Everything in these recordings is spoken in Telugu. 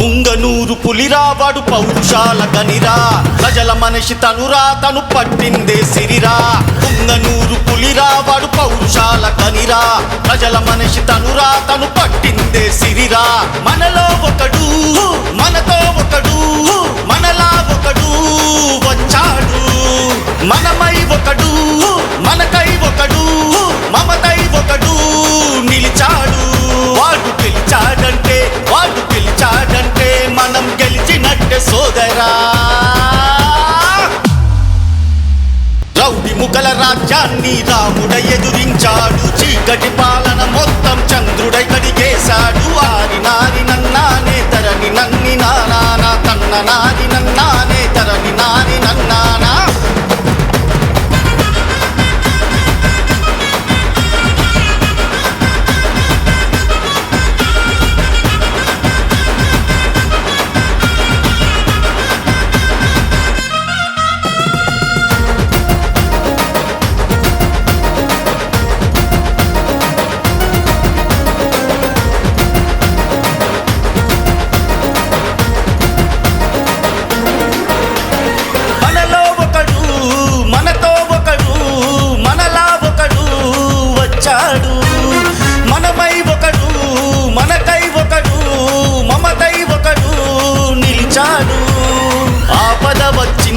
పుంగనూరు పులిరా వాడు పౌరుషాల గనిరా ప్రజల మనిషి తనురా తను పట్టిందే సిరిరా. పుంగనూరు పులిరా వాడు పౌరుషాల గనిరా ప్రజల మనిషి తనురా తను పట్టిందే సిరిరా. మనలో ఒకడు గెలిచినట్టే సోదరా. రౌడి ముగల రాజ్యాన్ని రాముడ ఎదురించాడు. చీకటి పాలన మొత్తం చంద్రుడై కడిగేశాడు. ఆరి నారి నన్నానే తరని నన్ని నానా తన్న నారి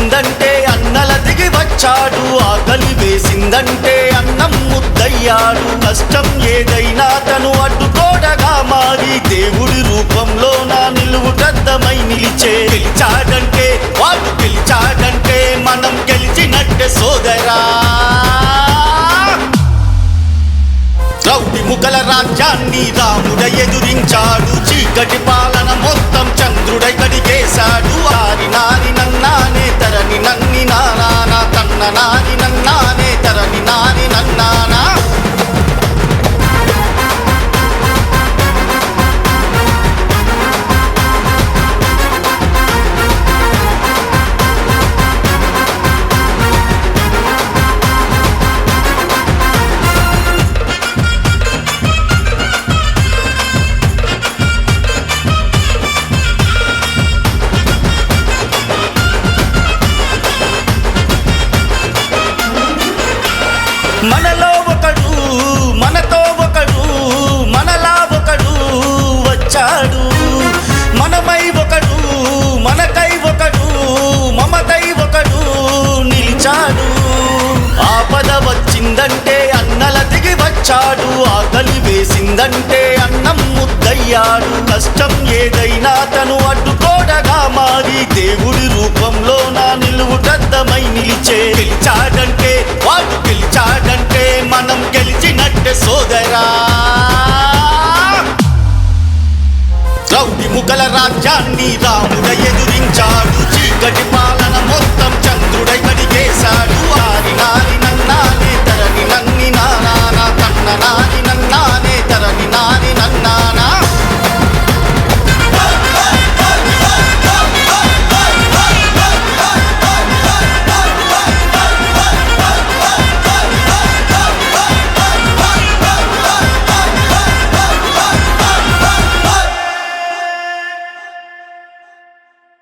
వేసిందంటే అన్నల దిగి వచ్చాడు. ఆకలి వేసిందంటే అన్నం ముద్దయ్యాడు. కష్టం ఏదైనా తను అడ్డుకోడగా మారి దేవుడి రూపంలో నా నిలువుటద్దమై నిలిచే. గెలిచాడంటే వాడు గెలిచాడంటే మనం గెలిచినట్టే సోదరా. రౌడి ముగల రాజ్యాన్ని రాముడ ఎదురించాడు. చీకటి పాలన మొత్తం మనకై ఒకడు మమకై ఒకడు నిలిచాడు. ఆపద వచ్చిందంటే అన్నల దిగి వచ్చాడు. ఆకలి వేసిందంటే అన్నం ముద్దయ్యాడు. కష్టం ఏదైనా తను అడ్డుకోడగా మారి దేవుడి రూపంలో నా నిలువుటద్దమై నిలిచే. నిలిచాడంటే వాడు శ్రీరాముడ ఎదురించాడు చీకటి పాల